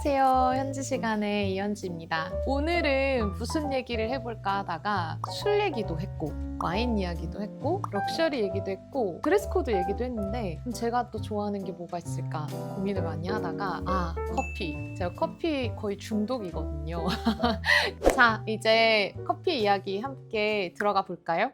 안녕하세요. 현지 시간의 이현지입니다. 오늘은 무슨 얘기를 해볼까 하다가 술 얘기도 했고, 와인 이야기도 했고, 럭셔리 얘기도 했고, 드레스 코드 얘기도 했는데, 제가 또 좋아하는 게 뭐가 있을까 고민을 많이 하다가, 아, 커피. 제가 커피 거의 중독이거든요. 자, 이제 커피 이야기 함께 들어가 볼까요?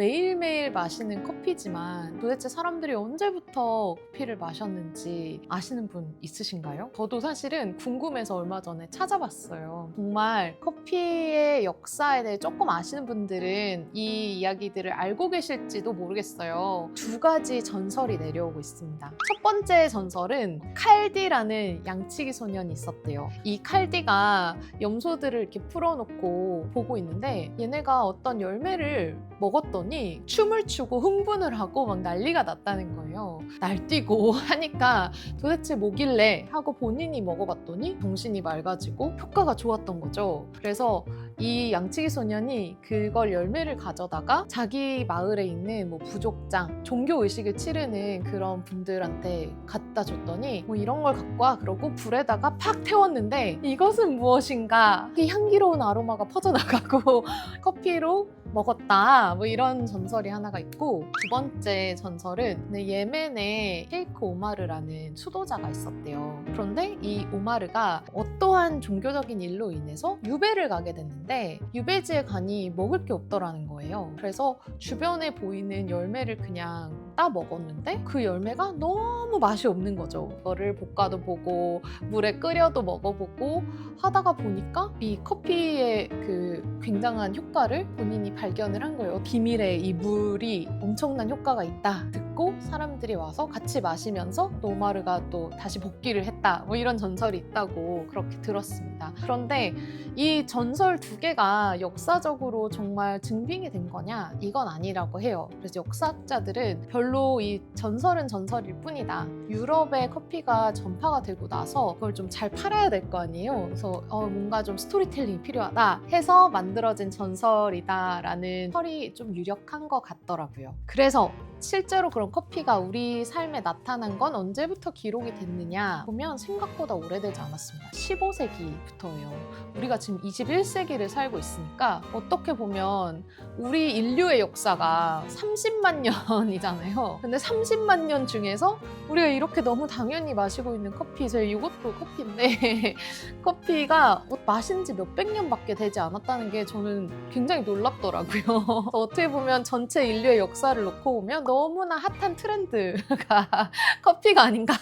매일매일 마시는 커피지만 도대체 사람들이 언제부터 커피를 마셨는지 아시는 분 있으신가요? 저도 사실은 궁금해서 얼마 전에 찾아봤어요. 정말 커피의 역사에 대해 조금 아시는 분들은 이 이야기들을 알고 계실지도 모르겠어요. 두 가지 전설이 내려오고 있습니다. 첫 번째 전설은 칼디라는 양치기 소년이 있었대요. 이 칼디가 염소들을 이렇게 풀어놓고 보고 있는데 얘네가 어떤 열매를 먹었더니 춤을 추고 흥분을 하고 막 난리가 났다는 거예요. 날뛰고 하니까 도대체 뭐길래 하고 본인이 먹어봤더니 정신이 맑아지고 효과가 좋았던 거죠. 그래서 이 양치기 소년이 그걸 열매를 가져다가 자기 마을에 있는 뭐 부족장, 종교 의식을 치르는 그런 분들한테 갖다 줬더니 뭐 이런 걸 갖고 와 그러고 불에다가 팍 태웠는데 이것은 무엇인가? 이 향기로운 아로마가 퍼져나가고 커피로 먹었다. 뭐 이런 전설이 하나가 있고 두 번째 전설은 네, 예멘에 셰이크 오마르라는 수도자가 있었대요. 그런데 이 오마르가 어떠한 종교적인 일로 인해서 유배를 가게 됐는데 유배지에 가니 먹을 게 없더라는 거예요. 그래서 주변에 보이는 열매를 그냥 따 먹었는데 그 열매가 너무 맛이 없는 거죠. 그거를 볶아도 보고 물에 끓여도 먹어보고 하다가 보니까 이 커피의 그 굉장한 효과를 본인이 발견을 한 거예요. 비밀의 이 물이 엄청난 효과가 있다. 듣고 사람들이 와서 같이 마시면서 노마르가 또 다시 복귀를 했다. 뭐 이런 전설이 있다고 그렇게 들었습니다. 그런데 이 전설 두 개가 역사적으로 정말 증빙이 된 거냐? 이건 아니라고 해요. 그래서 역사학자들은 별로 이 전설은 전설일 뿐이다. 유럽에 커피가 전파가 되고 나서 그걸 좀 잘 팔아야 될 거 아니에요. 그래서 어, 뭔가 좀 스토리텔링이 필요하다 해서 만들어진 전설이다라는 설이 좀 유력한 것 같더라고요. 그래서 실제로 그런 커피가 우리 삶에 나타난 건 언제부터 기록이 됐느냐 보면 생각보다 오래되지 않았습니다. 15세기부터예요. 우리가 지금 21세기를 살고 있으니까 어떻게 보면 우리 인류의 역사가 30만 년이잖아요. 근데 30만 년 중에서 우리가 이렇게 너무 당연히 마시고 있는 커피, 제 이것도 커피인데 커피가 마신 지 몇백 년밖에 되지 않았다는 게 저는 굉장히 놀랍더라고요. 어떻게 보면 전체 인류의 역사를 놓고 보면 너무나 핫한 트렌드가 커피가 아닌가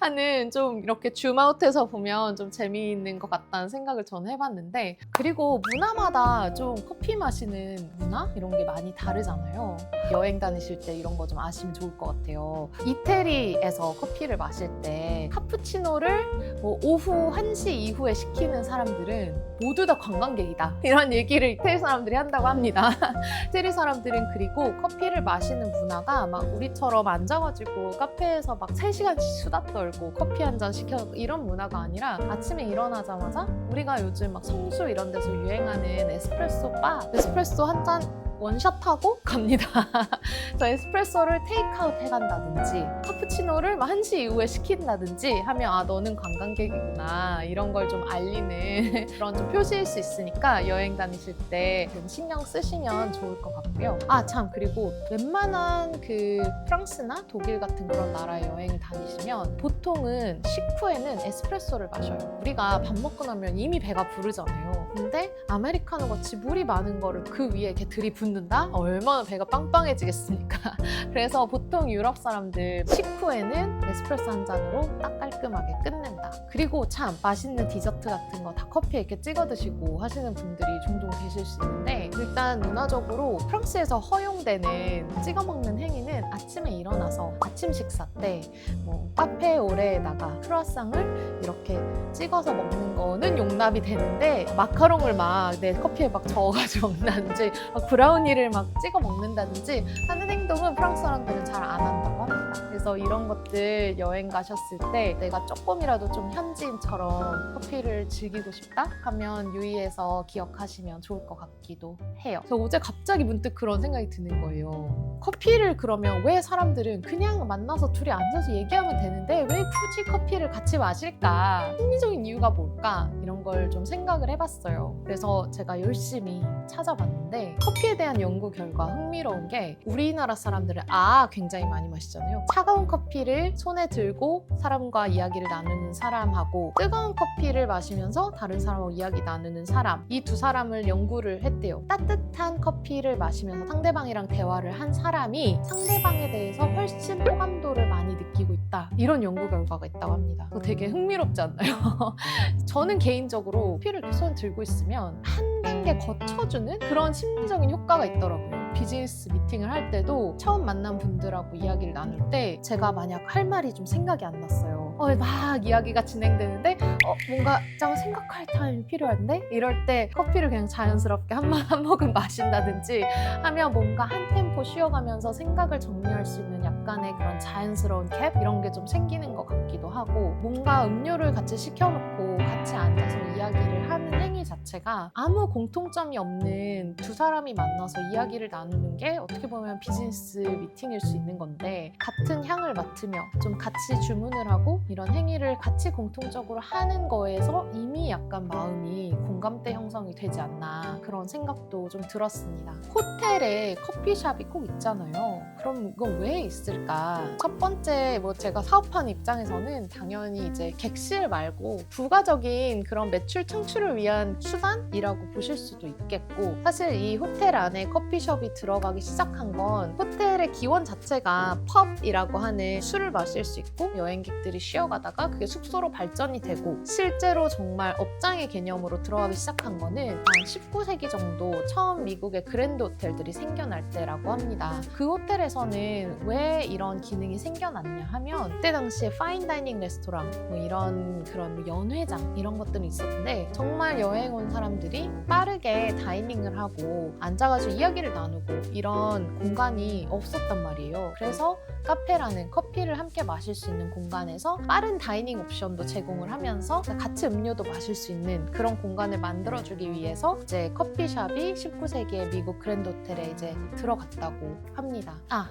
하는 좀 이렇게 줌아웃해서 보면 좀 재미있는 것 같다는 생각을 저는 해봤는데 그리고 문화마다 좀 커피 마시는 문화 이런 게 많이 다르잖아요. 여행 다니실 때 이런 거 좀 아시면 좋을 것 같아요. 이태리에서 커피를 마실 때 카푸치노를 뭐 오후 1시 이후에 시키는 사람들은 모두 다 관광객이다. 이런 얘기를 이태리 사람들이 한다고 합니다. 이태리 사람들은 그리고 커피를 마시는 문화가 막 우리처럼 앉아가지고 카페에서 막 3시간씩 수다 떨고 커피 한 잔 시켜 이런 문화가 아니라 아침에 일어나자마자 우리가 요즘 막 성수 이런 데서 유행하는 에스프레소 바 에스프레소 한 잔 원샷하고 갑니다. 저 에스프레소를 테이크아웃 해간다든지 카푸치노를 막 1시 이후에 시킨다든지 하면 아 너는 관광객이구나 이런 걸 좀 알리는 그런 좀 표시일 수 있으니까 여행 다니실 때 좀 신경 쓰시면 좋을 것 같고요. 아 참 그리고 웬만한 그 프랑스나 독일 같은 그런 나라에 여행을 다니시면 보통은 식후에는 에스프레소를 마셔요. 우리가 밥 먹고 나면 이미 배가 부르잖아요. 근데 아메리카노 같이 물이 많은 거를 그 위에 이렇게 들이붓는 다? 얼마나 배가 빵빵해지겠습니까? 그래서 보통 유럽 사람들 식후에는 에스프레소 한 잔으로 딱 깔끔하게 끝낸다. 그리고 참 맛있는 디저트 같은 거 다 커피에 이렇게 찍어 드시고 하시는 분들이 종종 계실 수 있는데 일단 문화적으로 프랑스에서 허용되는 찍어 먹는 행위 는 아침에 일어나서 아침 식사 때 뭐 카페 오레에다가 크루아상을 이렇게 찍어서 먹는 거는 용납이 되는데 마카롱을 막 내 커피에 막 저어가지고 먹는다든지 막 브라우니를 막 찍어 먹는다든지 하는 행동은 프랑스 사람들은 잘 안 한다고 합니다. 그래서 이런 것들 여행 가셨을 때 내가 조금이라도 좀 현지인처럼 커피를 즐기고 싶다 하면 유의해서 기억하시면 좋을 것 같기도 해요. 저 어제 갑자기 문득 그런 생각이 드는 거예요. 커피를 그러면 왜 사람들은 그냥 만나서 둘이 앉아서 얘기하면 되는데 왜 굳이 커피를 같이 마실까? 심리적인 이유가 뭘까? 이런 걸 좀 생각을 해봤어요. 그래서 제가 열심히 찾아봤는데 커피에 대한 연구 결과 흥미로운 게 우리나라 사람들은 아 굉장히 많이 마시잖아요. 차가 운 커피를 손에 들고 사람과 이야기를 나누는 사람하고 뜨거운 커피를 마시면서 다른 사람하고 이야기 나누는 사람 이 두 사람을 연구를 했대요. 따뜻한 커피를 마시면서 상대방이랑 대화를 한 사람이 상대방에 대해서 훨씬 호감도를 많이 느끼고 있다. 이런 연구 결과가 있다고 합니다. 되게 흥미롭지 않나요? 저는 개인적으로 커피를 손에 들고 있으면 한 단계 거쳐주는 그런 심리적인 효과가 있더라고요. 비즈니스 미팅을 할 때도 처음 만난 분들하고 이야기를 나눌 때 제가 만약 할 말이 좀 생각이 안 났어요. 어, 막 이야기가 진행되는데 어, 뭔가 좀 생각할 타임이 필요한데 이럴 때 커피를 그냥 자연스럽게 한, 마- 한 모금 마신다든지 하면 뭔가 한 템포 쉬어가면서 생각을 정리할 수 있는 약간의 그런 자연스러운 캡 이런 게 좀 생기는 것 같기도 하고 뭔가 음료를 같이 시켜놓고 같이 앉아서 이야기 행위 자체가 아무 공통점이 없는 두 사람이 만나서 이야기를 나누는 게 어떻게 보면 비즈니스 미팅일 수 있는 건데 같은 향을 맡으며 좀 같이 주문을 하고 이런 행위를 같이 공통적으로 하는 거에서 이미 약간 마음이 공감대 형성이 되지 않나 그런 생각도 좀 들었습니다. 호텔에 커피숍이 꼭 있잖아요. 그럼 이건 왜 있을까? 첫 번째 뭐 제가 사업하는 입장에서는 당연히 이제 객실 말고 부가적인 그런 매출 창출을 위한 수단이라고 보실 수도 있겠고 사실 이 호텔 안에 커피숍이 들어가기 시작한 건 호텔의 기원 자체가 펍이라고 하는 술을 마실 수 있고 여행객들이 쉬어가다가 그게 숙소로 발전이 되고 실제로 정말 업장의 개념으로 들어가기 시작한 거는 한 19세기 정도 처음 미국의 그랜드 호텔들이 생겨날 때라고 합니다. 그 호텔에서는 왜 이런 기능이 생겨났냐 하면 그때 당시에 파인 다이닝 레스토랑 뭐 이런 그런 연회장 이런 것들이 있었는데 정말 여행 온 사람들이 빠르게 다이닝을 하고 앉아가지고 이야기를 나누고 이런 공간이 없었단 말이에요. 그래서 카페라는 커피를 함께 마실 수 있는 공간에서 빠른 다이닝 옵션도 제공을 하면서 같이 음료도 마실 수 있는 그런 공간을 만들어주기 위해서 이제 커피숍이 19세기의 미국 그랜드 호텔에 이제 들어갔다고 합니다. 아,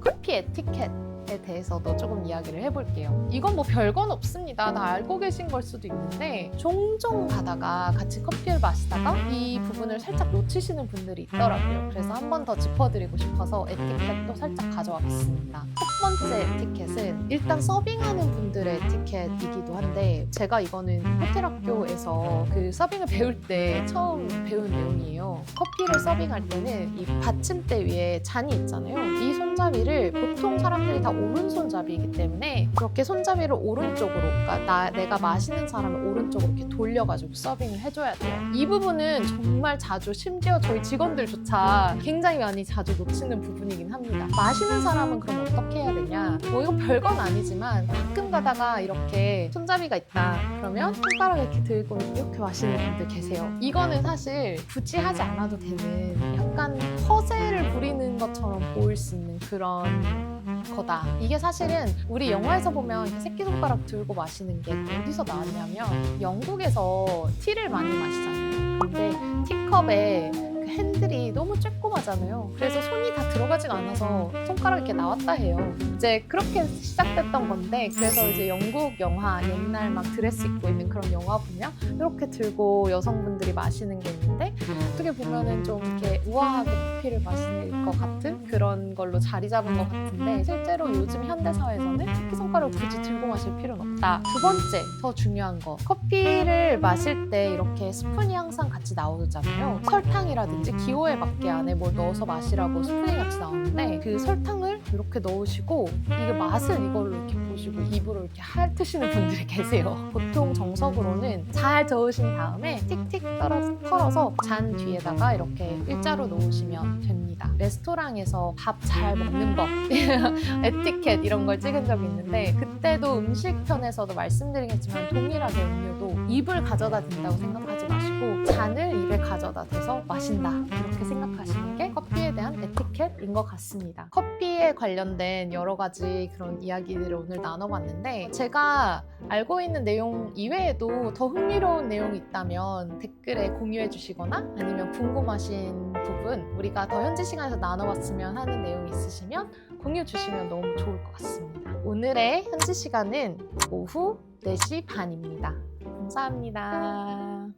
커피 에티켓에 대해서도 조금 이야기를 해볼게요. 이건 뭐 별건 없습니다. 다 알고 계신 걸 수도 있는데 종종 가다가 같이 커피를 마시다가 이 부분을 살짝 놓치시는 분들이 있더라고요. 그래서 한 번 더 짚어드리고 싶어서 에티켓도 살짝 가져와 봤습니다. 첫 번째 에티켓은 일단 서빙하는 분들의 에티켓이기도 한데 제가 이거는 호텔 학교에서 그 서빙을 배울 때 처음 배운 내용이에요. 커피를 서빙할 때는 이 받침대 위에 잔이 있잖아요. 이 손잡이를 보통 사람들이 다 오른손잡이이기 때문에 그렇게 손잡이를 오른쪽으로 그러니까 나, 내가 마시는 사람을 오른쪽으로 이렇게 돌려가지고 서빙을 해줘야 돼요. 이 부분은 정말 자주 심지어 저희 직원들조차 굉장히 많이 자주 놓치는 부분이긴 합니다. 마시는 사람은 그럼 어떻게 해야 되냐? 뭐 이거 별건 아니지만 가끔 가다가 이렇게 손잡이가 있다 그러면 손가락 이렇게 들고 이렇게 마시는 분들 계세요. 이거는 사실 굳이 하지 않아도 되는 약간 허세를 부리는 것처럼 보일 수 있는 그런 거다. 이게 사실은 우리 영화에서 보면 새끼손가락 들고 마시는 게 어디서 나왔냐면 영국에서 티를 많이 마시잖아요. 근데 티컵에 그 핸들이 너무 쬐꼬마잖아요. 그래서 손이 다 들어가진 않아서 손가락이 이렇게 나왔다 해요. 이제 그렇게 시작됐던 건데 그래서 이제 영국 영화 옛날 막 드레스 입고 있는 그런 영화 보면 이렇게 들고 여성분들이 마시는 게 있는데 어떻게 보면은 좀 이렇게 우아하게 커피를 마시는 것 같은 그런 걸로 자리 잡은 것 같은데 실제로 요즘 현대 사회에서는 새끼손가락을 굳이 들고 마실 필요는 없다. 두 번째 더 중요한 거 커피를 마실 때 이렇게 스푼이 항상 같이 나오잖아요. 설탕이라든지 기호에 맞게 안에 뭘 넣어서 마시라고 스푼이 같이 나오는데 그 설탕을 이렇게 넣으시고 이게 맛을 이걸로 이렇게 보시고 입으로 이렇게 핥으시는 분들이 계세요. 보통 정석으로는 잘 저으신 다음에 틱틱 털어서 잔 뒤에다가 이렇게 일자로 놓으시면 됩니다. 레스토랑에서 밥 잘 먹는 법, 에티켓 이런 걸 찍은 적이 있는데 그때도 음식 편에서도 말씀드리겠지만 동일하게 음료도 입을 가져다 든다고 생각하지 마 마시고 잔을 입에 가져다 대서 마신다 이렇게 생각하시는 게 커피에 대한 에티켓인 것 같습니다. 커피에 관련된 여러 가지 그런 이야기들을 오늘 나눠봤는데 제가 알고 있는 내용 이외에도 더 흥미로운 내용이 있다면 댓글에 공유해 주시거나 아니면 궁금하신 부분 우리가 더 현지 시간에서 나눠봤으면 하는 내용이 있으시면 공유 주시면 너무 좋을 것 같습니다. 오늘의 현지 시간은 오후 4시 반입니다. 감사합니다.